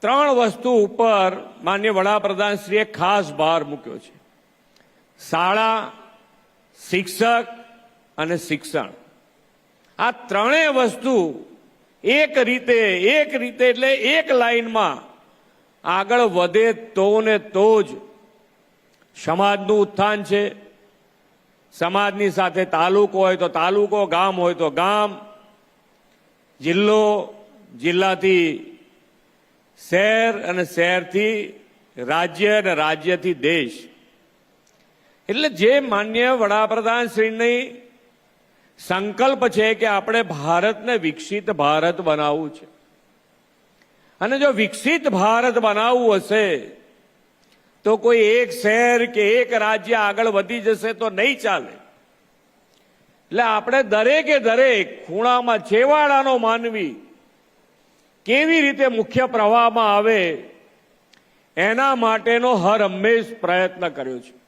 ત્રણ વસ્તુ ઉપર માન્ય વડાપ્રધાનશ્રીએ ખાસ ભાર મૂક્યો છે. શાળા, શિક્ષક અને શિક્ષણ. આ ત્રણેય વસ્તુ એક રીતે એક રીતે એટલે એક લાઈનમાં આગળ વધે તો ને તો જ સમાજનું ઉત્થાન છે. સમાજની સાથે તાલુકો હોય તો તાલુકો, ગામ હોય તો ગામ. જિલ્લો, જિલ્લાથી શહેર અને શહેરથી રાજ્ય અને રાજ્યથી દેશ. એટલે જે માન્ય વડાપ્રધાન શ્રીની સંકલ્પ છે કે આપણે ભારતને વિકસિત ભારત બનાવવું છે. અને જો વિકસિત ભારત બનાવવું હશે, તો કોઈ એક શહેર કે એક રાજ્ય આગળ વધી જશે તો નહીં ચાલે. એટલે આપણે દરેકે દરેક ખૂણામાં છેવાડાનો માનવી કેવી રીતે મુખ્ય પ્રવાહમાં આવે એના માટેનો હર હંમેશ પ્રયત્ન કર્યો છે.